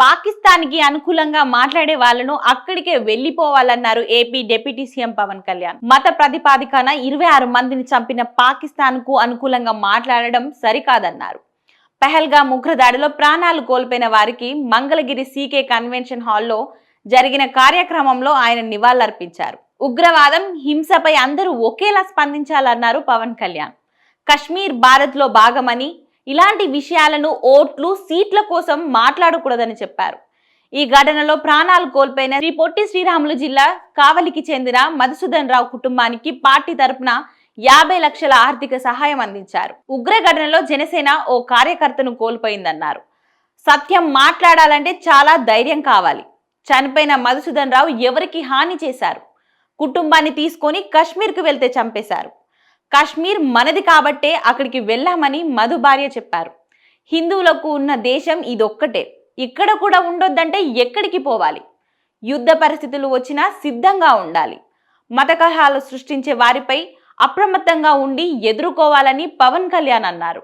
పాకిస్తాన్కి అనుకూలంగా మాట్లాడే వాళ్ళను అక్కడికే వెళ్ళిపోవాలన్నారు AP deputy CM Pawan Kalyan. మత ప్రతిపాదికన ఇరవై ఆరు మందిని చంపిన పాకిస్తాన్కు అనుకూలంగా మాట్లాడడం సరికాదన్నారు. పెహల్గా ఉగ్రదాడిలో ప్రాణాలు కోల్పోయిన వారికి మంగళగిరి సీకే కన్వెన్షన్ హాల్లో జరిగిన కార్యక్రమంలో ఆయన నివాళులర్పించారు. ఉగ్రవాదం హింసపై అందరూ ఒకేలా స్పందించాలన్నారు పవన్ కళ్యాణ్. కశ్మీర్ భారత్లో భాగమని ఇలాంటి విషయాలను ఓట్లు సీట్ల కోసం మాట్లాడకూడదని చెప్పారు. ఈ ఘటనలో ప్రాణాలు కోల్పోయిన శ్రీ పొట్టి శ్రీరాములు జిల్లా కావలికి చెందిన మధుసూదన్ రావు కుటుంబానికి పార్టీ తరపున యాభై లక్షల ఆర్థిక సహాయం అందించారు. ఉగ్ర ఘటనలో జనసేన ఓ కార్యకర్తను కోల్పోయిందన్నారు. సత్యం మాట్లాడాలంటే చాలా ధైర్యం కావాలి. చనిపోయిన మధుసూదన్ రావు ఎవరికి హాని చేశారు? కుటుంబాన్ని తీసుకొని కశ్మీర్కు వెళ్తే చంపేశారు. కాశ్మీర్ మనది కాబట్టే అక్కడికి వెళ్ళామని మధు భార్య చెప్పారు. హిందువులకు ఉన్న దేశం ఇదొక్కటే. ఇక్కడ కూడా ఉండొద్దంటే ఎక్కడికి పోవాలి? యుద్ధ పరిస్థితులు వచ్చినా సిద్ధంగా ఉండాలి. మత కలహాలు సృష్టించే వారిపై అప్రమత్తంగా ఉండి ఎదుర్కోవాలని పవన్ కళ్యాణ్ అన్నారు.